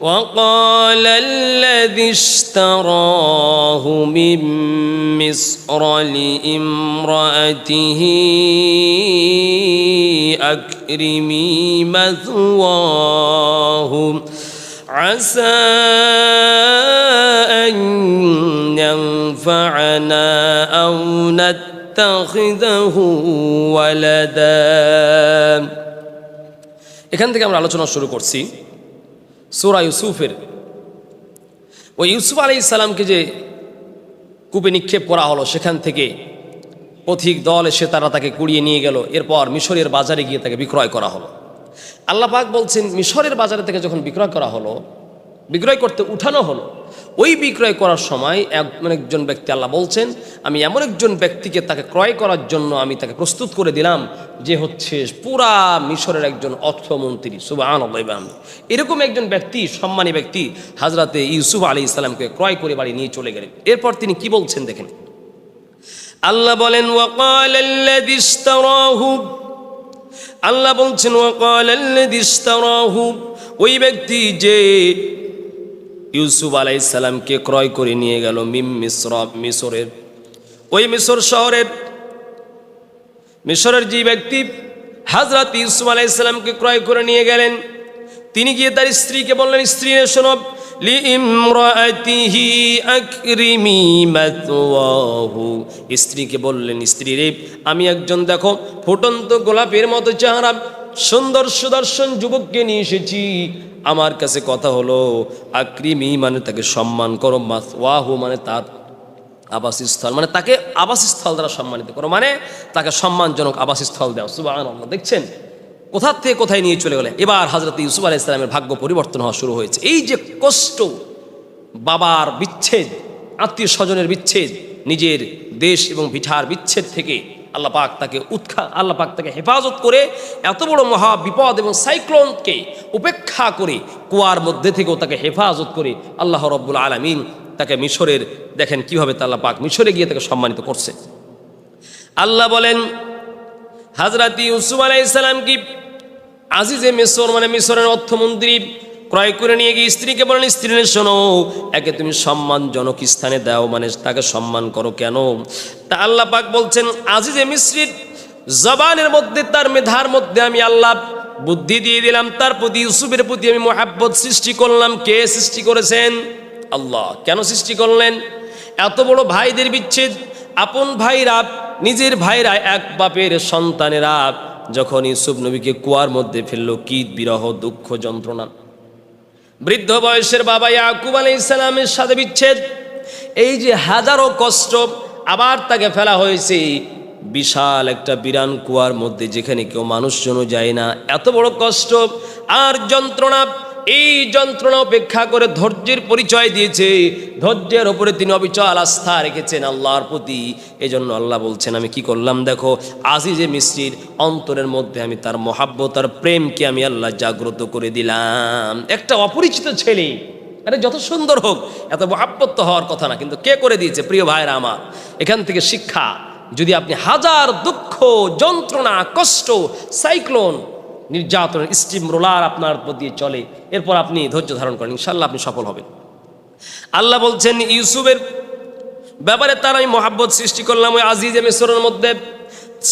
وقال الذي اشتراه من مصر لامرأته أكرمي مثواه عسى أن ينفعنا أو نتخذه ولدا এখান থেকে আমরা আলোচনা শুরু করছি সোরা ইউসুফের। ওই ইউসুফ আলি ইসালামকে যে কূপে নিক্ষেপ করা হলো, সেখান থেকে পথিক দল এসে তারা তাকে কুড়িয়ে নিয়ে গেল। এরপর মিশরের বাজারে গিয়ে তাকে বিক্রয় করা হলো। আল্লাপাক বলছেন, মিশরের বাজারে থেকে যখন বিক্রয় করা হলো বিক্রয় করতে উঠানো হলো। ওই বিক্রয় করার সময় এমন একজন ব্যক্তি আল্লাহ বলছেন, আমি এমন একজন ব্যক্তিকে তাকে ক্রয় করার জন্য আমি তাকে প্রস্তুত করে দিলাম যে হচ্ছে পুরা মিশরের একজন অর্থমন্ত্রী। সুবাহ এরকম একজন ব্যক্তি, সম্মানী ব্যক্তি হাজরাতে ইউসুফ আলী ইসলামকে ক্রয় করে বাড়ি নিয়ে চলে গেলেন। এরপর তিনি কি বলছেন দেখেন। আল্লাহ বলেন আল্লাহ বলছেন ওই ব্যক্তি যে ইউসুফ আলাইসাল্লামকে ক্রয় করে নিয়ে গেল মিম মিশ্র, মিশরের। ওই মিশর শহরের, মিশরের যে ব্যক্তি হাজরত ইউসুফ আলাইসাল্লামকে ক্রয় করে নিয়ে গেলেন, তিনি গিয়ে তার স্ত্রীকে বললেন, স্ত্রী শোনব স্ত্রীকে বললেন, স্ত্রী রে, আমি একজন, দেখো, ফুটন্ত গোলাপের মতো চেহারা, সুন্দর সুদর্শন যুবককে নিয়ে এসেছি। আমার কাছে কথা হলো, আক্রিমি মানে তাকে সম্মান করো মাতওয়াহু মানে তার আবাসস্থল। মানে তাকে আবাসস্থল দ্বারা সম্মানিত করো মানে তাকে সম্মানজনক আবাসস্থল দেওয়া সুবাহ দেখছেন? কোথার থেকে কোথায় নিয়ে চলে গেলে এবার হাজরত ইউসুফ আলাহ ইসলামের ভাগ্য পরিবর্তন হওয়া শুরু হয়েছে। এই যে কষ্ট, বাবার বিচ্ছেদ, আত্মীয় স্বজনের বিচ্ছেদ, নিজের দেশ এবং ভিঠার বিচ্ছেদ থেকে আল্লাহ পাক তাকে উৎখা, আল্লাহ পাক তাকে হেফাজত করে এত বড় মহা বিপদ এবং সাইক্লোনকে উপেক্ষা করে কুয়ার মধ্যে থেকেও তাকে হেফাজত করে আল্লাহ রব্বুল আলমিন তাকে মিশরের, দেখেন কীভাবে তা আল্লাহ পাক মিশরে গিয়ে তাকে সম্মানিত করছে। আল্লাহ বলেন, হাজরাতি ইউসুফ আলাইসালাম কি আজিজে মিশর মানে মিশরের অর্থমন্ত্রী ক্রয় করে নিয়ে গিয়ে স্ত্রীকে বলেন স্ত্রী শোনো, একে তুমি সম্মানজনক স্থানে দাও মানে তাকে সম্মান করো কেন? তা আল্লাহ পাক বলছেন, আজিজে মিশ্রির জবানের মধ্যে, তার মেধার মধ্যে আমি আল্লাহ বুদ্ধি দিয়ে দিলাম, তার প্রতি, ইউসুফের প্রতি আমি মোহাব্বত সৃষ্টি করলাম। কে সৃষ্টি করেছেন? আল্লাহ, কেন সৃষ্টি করলেন? এত বড় ভাইদের বিচ্ছেদ। আপন ভাইরা, নিজের ভাইরা এক বাপের সন্তানের সন্তানেরা যখন ইউসুফ নবীকে কুয়ার মধ্যে ফেলল কি বিরহ, দুঃখ, যন্ত্রণা। বৃদ্ধ বয়সের বাবা ইয়াকুব আলী ইসলামের সাথে বিচ্ছেদ। এই যে হাজারো কষ্ট আবার তাকে ফেলা হয়েছে। বিশাল একটা বিরান কুয়ার মধ্যে যেখানে কেউ মানুষজনও যায় না। এত বড় কষ্ট, আর যন্ত্রণা এই যন্ত্রণা অপেক্ষা করে ধৈর্যের পরিচয় দিয়েছে। ধৈর্যের ওপরে তিনি অবিচল আস্থা রেখেছেন আল্লাহর প্রতি। এজন্য আল্লাহ বলছেন, আমি কি করলাম দেখো, আজিজে মিস্ত্রির অন্তরের মধ্যে আমি তার মহাব্বত তার প্রেমকে আমি আল্লাহ জাগ্রত করে দিলাম। একটা অপরিচিত ছেলে, আরে যত সুন্দর হোক, এত মহাব্বত হওয়ার কথা না, কিন্তু কে করে দিয়েছে প্রিয় ভাইরা আমার? এখান থেকে শিক্ষা, যদি আপনি হাজার দুঃখ, যন্ত্রণা, কষ্ট, সাইক্লোন নির্যাতনের স্টিম রোলার আপনার উপর দিয়ে চলে। এরপর আপনি ধৈর্য ধারণ করেন ইনশাল্লাহ আপনি সফল হবেন। আল্লাহ বলছেন, ইউসুফের ব্যাপারে তার আমি মহাব্বত সৃষ্টি করলাম ওই আজিজ মিশরের মধ্যে।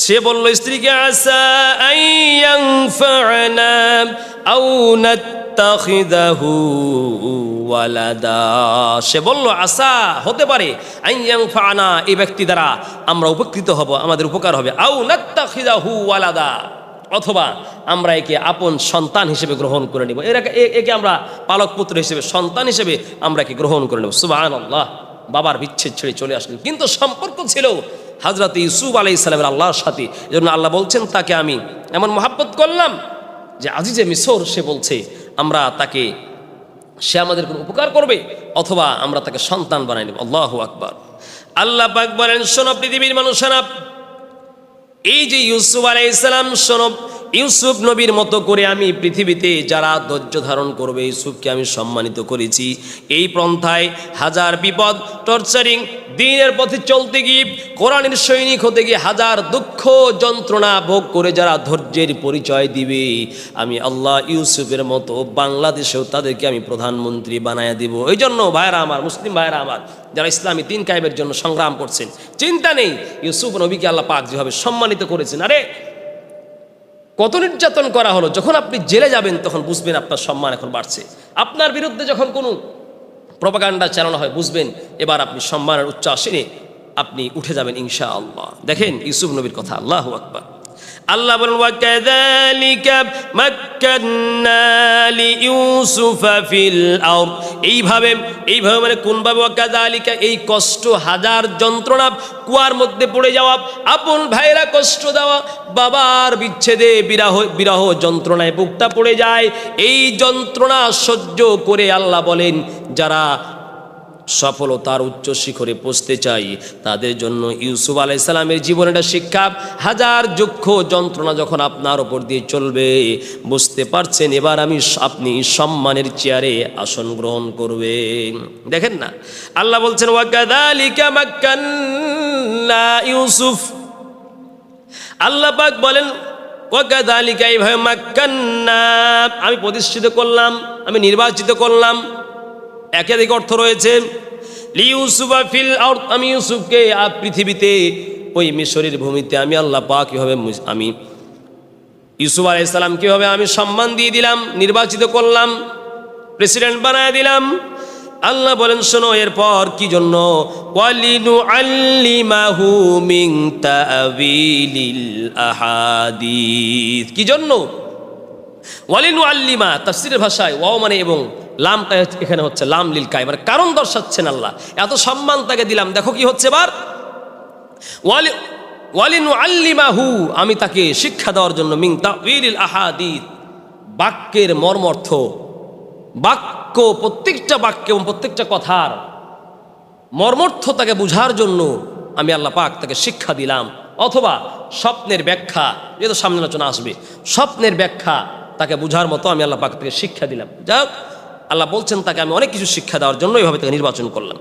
সে বলল, স্ত্রীকে আসা আউ নাত্তাখিদাহু ওয়ালাদা। সে বলল আশা হতে পারে আইয়াং ফানা এই ব্যক্তি দ্বারা আমরা উপকৃত হব, আমাদের উপকার হবে। আউ নাত্তাখিদাহু ওয়ালাদা। অথবা আমরা একে আপন সন্তান হিসেবে গ্রহণ করে নিব। এর একে আমরা পালক পুত্র হিসেবে, সন্তান হিসেবে আমরা একে গ্রহণ করে নেব। সুবাহ আল্লাহ বাবার বিচ্ছেদ ছেড়ে চলে আসলেন। কিন্তু সম্পর্ক ছিল হাজরত ইউসুফ আলাই ইসলামের আল্লাহর সাথে। এজন্য আল্লাহ বলছেন, তাকে আমি এমন মহাব্বত করলাম যে আজিজে মিশর সে বলছে, আমরা তাকে, সে আমাদের কোনো উপকার করবে অথবা আমরা তাকে সন্তান বানাই নেব। আল্লাহ আকবর। আল্লাহ পাক বলেন, শোনো পৃথিবীর মানুষেরা এই যে ইউসুফ আলাইসালাম সনব ইউসুফ নবীর মতো করে আমি পৃথিবীতে যারা ধৈর্য ধারণ করবে, ইউসুফকে আমি সম্মানিত করেছি। এই পন্থায় হাজার বিপদ টর্চারিং দিনের পথে চলতে গিয়ে, কোরআনের সৈনিক হতে গিয়ে হাজার দুঃখ যন্ত্রণা ভোগ করে যারা ধৈর্যের পরিচয় দিবে, আমি আল্লাহ ইউসুফের মতো বাংলাদেশেও তাদেরকে আমি প্রধানমন্ত্রী বানায় দিব। এই জন্য ভাইরা আমার, মুসলিম ভাইরা আমার, যারা ইসলামী তিন কায়েমের জন্য সংগ্রাম করছেন, চিন্তা নেই, ইউসুফ নবীকে আল্লাহ পাক যেভাবে সম্মানিত করেছেন, আরে কত নির্যাতন করা হলো, যখন আপনি জেলে যাবেন, তখন বুঝবেন আপনার সম্মান এখন বাড়ছে। আপনার বিরুদ্ধে যখন কোনো প্রপাগান্ডা চালানো হয়, বুঝবেন, এবার আপনি সম্মানের উচ্চ আসেনে আপনি উঠে যাবেন ইনশা আল্লাহ দেখেন ইউসুফ নবীর কথা, আল্লাহ আকবার। আল্লাহ বলেন, ওয়াকাযালিকা মাক্কান্না লিইউসুফা ফিল আরদ। এইভাবে এইভাবে মানে কোনভাবে ওয়াকাযালিকা এই কষ্ট, হাজার যন্ত্রণা, কুয়ার মধ্যে পড়ে যাওয়া, আপন ভাইরা কষ্ট দেওয়া, বাবার বিচ্ছেদে বিরাহ বিরাহ যন্ত্রণায় বুকটা পড়ে যায়। এই যন্ত্রণা সহ্য করে আল্লাহ বলেন, যারা সফলতার উচ্চ শিখরে পৌঁছতে চাই। তাদের জন্য ইউসুফ আলাইসালামের জীবনে একটা শিক্ষা। হাজার যক্ষ যন্ত্রণা যখন আপনার ওপর দিয়ে চলবে, বুঝতে পারছেন, এবার আমি আপনি সম্মানের চেয়ারে আসন গ্রহণ করবেন। দেখেন না, আল্লাহ বলছেন মাক্কান্না ইউসুফ। আল্লাহ পাক বলেন মাক্কান্না। আমি প্রতিষ্ঠিত করলাম, আমি নির্বাচিত করলাম। একাধিক অর্থ রয়েছে। লি ইউসুফা ফিল আউট আমি ইউসুফকে পৃথিবীতে ওই মিশরের ভূমিতে আমি আল্লাহ পাক কীভাবে আমি ইউসুফ আলাইসালাম কীভাবে আমি সম্মান দিয়ে দিলাম, নির্বাচিত করলাম, প্রেসিডেন্ট বানায় দিলাম। আল্লাহ বলেন, শোনো, এরপর কি জন্য? ওয়ালিনু আহাদিস। কি জন্য? ওয়ালিনু আল্লিমা তাফসিরের ভাষায় ওয়াও মানে এবং লামটা এখানে হচ্ছে লাম লিল কাই মানে কারণ দর্শাচ্ছেন আল্লাহ। এত সম্মান তাকে দিলাম। দেখো কি হচ্ছে এবার। ওয়ালি ওয়ালিনু আল্লিমাহু আমি তাকে শিক্ষা দেওয়ার জন্য মিং তাউইলিল আহাদিস, বাক্যের মর্মর্থ বাক্য, প্রত্যেকটা বাক্য এবং প্রত্যেকটা কথার মর্মর্থ তাকে বুঝার জন্য আমি আল্লাহ পাক তাকে শিক্ষা দিলাম। অথবা স্বপ্নের ব্যাখ্যা, যেহেতু সামনে আলোচনা আসবে, স্বপ্নের ব্যাখ্যা তাকে বুঝার মতো আমি আল্লাহ পাক থেকে শিক্ষা দিলাম। যাক আল্লাহ বলছেন তাকে আমি অনেক কিছু শিক্ষা দেওয়ার জন্য এইভাবে তাকে নির্বাচন করলাম।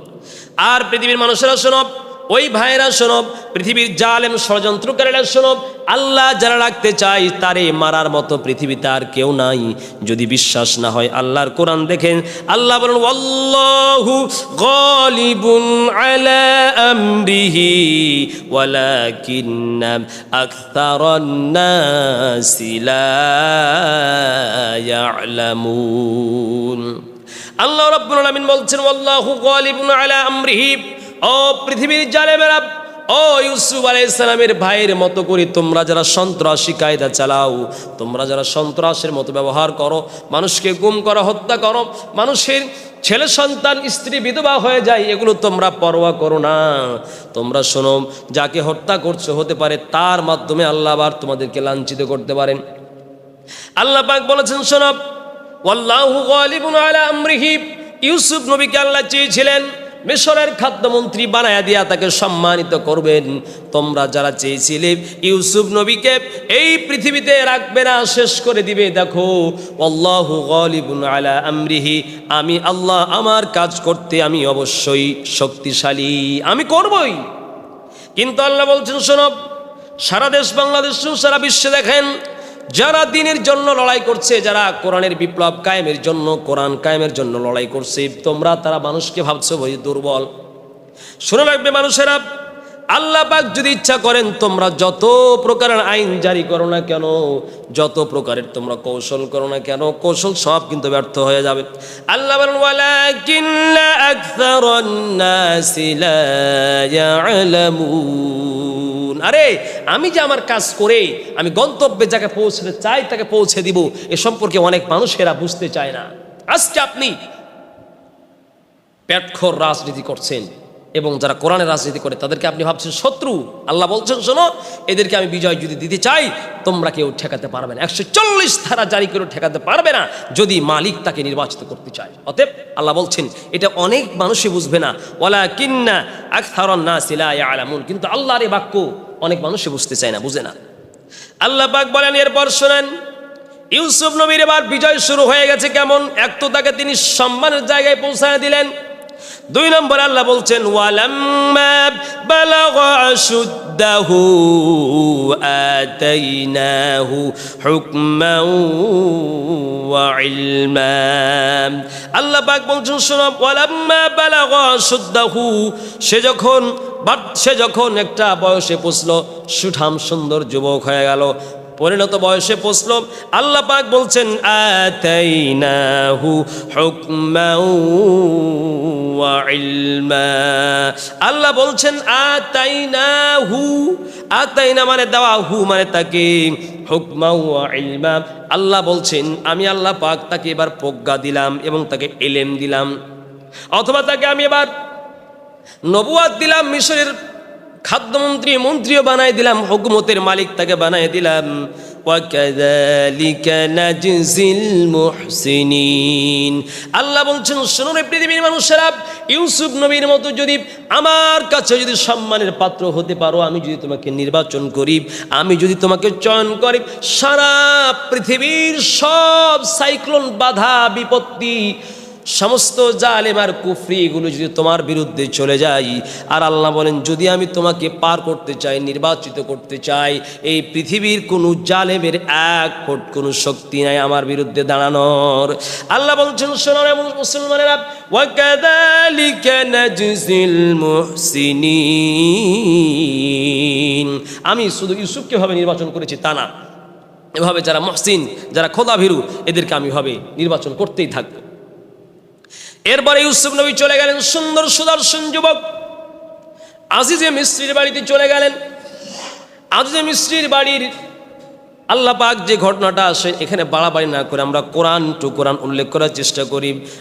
আর পৃথিবীর মানুষেরা শোনব ওই ভাইয়েরা শোনব, পৃথিবীর জালেম ষড়যন্ত্রকারীরা শোনব, আল্লাহ যারা রাখতে চাই তারে মারার মতো পৃথিবীতে আর কেউ নাই। যদি বিশ্বাস না হয় আল্লাহর কোরআন দেখেন, আল্লাহ বলেন, ওয়াল্লাহু গালিবুন আলা আমরিহি ওয়ালাকিন্না আকতারান নাসি লা আল্লাহ রাব্বুল আলামিন বলছেন, ওয়াল্লাহু গালিবুন আলা আমরিহি। ও পৃথিবীর জালেমেরা, ও ইউসুফ আলাইসালামের ভাইয়ের মতো করে তোমরা যারা সন্ত্রাসী কায়দা চালাও, তোমরা যারা সন্ত্রাসের মতো ব্যবহার করো, মানুষকে গুম করো, হত্যা করো, মানুষের ছেলে সন্তান, স্ত্রী বিধবা হয়ে যায়, এগুলো তোমরা পরোয়া করো না। তোমরা শোনো, যাকে হত্যা করছ হতে পারে তার মাধ্যমে আল্লাহ আবার তোমাদেরকে লাঞ্ছিত করতে পারেন। আল্লাহ পাক বলেছেন শোনব ওয়াল্লাহু গালিবুন আলা আমরিহি। ইউসুফ নবীকে আল্লাহ চেয়েছিলেন মিশরের খাদ্যমন্ত্রী বানায়া দিয়া তাকে সম্মানিত করবেন। তোমরা যারা চেয়েছিলে ইউসুফ নবীকে এই পৃথিবীতে রাখবে না, শেষ করে দিবে। দেখো আল্লাহু গালিবুন আলা আমরিহি। আমি আল্লাহ আমার কাজ করতে আমি অবশ্যই শক্তিশালী। আমি করবই। কিন্তু আল্লাহ বলছেন শোনব সারা দেশ বাংলাদেশ, সারা বিশ্বে দেখেন যারা দিনের জন্য লড়াই করছে, যারা কোরআনের বিপ্লব কায়েমের জন্য, কোরআন কায়েমের জন্য লড়াই করছে, তোমরা তারা মানুষকে ভাবছ ভাই দুর্বল। শুনে রাখবে মানুষেরা, আল্লাহ পাক যদি ইচ্ছা করেন, তোমরা যত প্রকারের আইন জারি করো না কেন, যত প্রকারের তোমরা কৌশল করো না কেন, কৌশল সব কিন্তু ব্যর্থ হয়ে যাবে। আল্লাহ বলেন, ওয়ালাকিন্না আকসারান নাসি লা ইয়ালামুন। আরে, আমি যে আমার কাজ করে, আমি গন্তব্যে যাকে পৌঁছতে চাই, তাকে পৌঁছে দিব, এ সম্পর্কে অনেক মানুষেরা বুঝতে চায় না। আজকে আপনি পেটখর রাজনীতি করছেন। এবং যারা কোরআনের রাজনীতি করে, তাদেরকে আপনি ভাবছেন শত্রু। আল্লাহ বলছেন, শোনো, এদেরকে আমি বিজয় যদি দিতে চাই, তোমরা কেউ ঠেকাতে পারবে না। একশো চল্লিশ ধারা জারি করে ঠেকাতে পারবে না, যদি মালিক তাকে নির্বাচিত করতে চায়। অতএব আল্লাহ বলছেন, এটা অনেক মানুষই বুঝবে না। ওলা কিন্না আকথারন না সিলা আলামুন কিন্তু আল্লাহর এই বাক্য অনেক মানুষই বুঝতে চায় না, বুঝে না। আল্লাহ পাক বলেন, এরপর শোনেন, ইউসুফ নবীর এবার বিজয় শুরু হয়ে গেছে কেমন? এক তো তাকে তিনি সম্মানের জায়গায় পৌঁছায় দিলেন। দুই নম্বর আল্লাহ বলছেন আল্লাহ পাক বলছেন আশুদ্দাহু। সে যখন বাট সে যখন একটা বয়সে পুষল, সুঠাম সুন্দর যুবক হয়ে গেল। পরিণত বয়সে পৌঁছল আল্লাহ পাক বলছেন, আতাইনাহু ইলমা। আল্লাহ বলছেন, আতাইনাহু। আতাইনা মানে দেওয়া হু মানে তাকে, হুকমাও ওয়া ইলমা। আল্লাহ বলছেন, আমি আল্লাহ পাক তাকে এবার প্রজ্ঞা দিলাম এবং তাকে এলেম দিলাম। অথবা তাকে আমি এবার নবুয়াদ দিলাম মিশরের খাদ্যমন্ত্রী, মন্ত্রীও বানাই দিলাম, হুকুমতের মালিক তাকে বানাই দিলাম। আল্লাহ বলছেন শুনুন পৃথিবীর মানুষেরা, ইউসুফ নবীর মতো যদি আমার কাছে যদি সম্মানের পাত্র হতে পারো, আমি যদি তোমাকে নির্বাচন করি, আমি যদি তোমাকে চয়ন করি, সারা পৃথিবীর সব সাইক্লোন বাধা, বিপত্তি সমস্ত জালেম আর কুফরি এগুলো যদি তোমার বিরুদ্ধে চলে যায়, আর আল্লাহ বলেন, যদি আমি তোমাকে পার করতে চাই, নির্বাচিত করতে চাই, এই পৃথিবীর কোনো জালেমের এক ফুট কোনো শক্তি নাই আমার বিরুদ্ধে দাঁড়ানোর। আল্লাহ বলছেন শোনার মুসলমানেরা নাজজিল মুহসিনিন। আমি শুধু ইউসুফকে ভাবে নির্বাচন করেছি, তা না। এভাবে যারা মহসিন, যারা খোদা ভীরু এদেরকে আমি ভাবে নির্বাচন করতেই থাকব। এরপরে ইউসুফ নবী চলে গেলেন, সুন্দর সুদর্শন যুবক। আজিজে মিস্ত্রির বাড়িতে চলে গেলেন। আজিজে মিস্ত্রির বাড়ির আল্লাহ পাক যে ঘটনাটা আসে এখানে বাড়াবাড়ি না করে আমরা কোরআন টু কোরআন উল্লেখ করার চেষ্টা করি।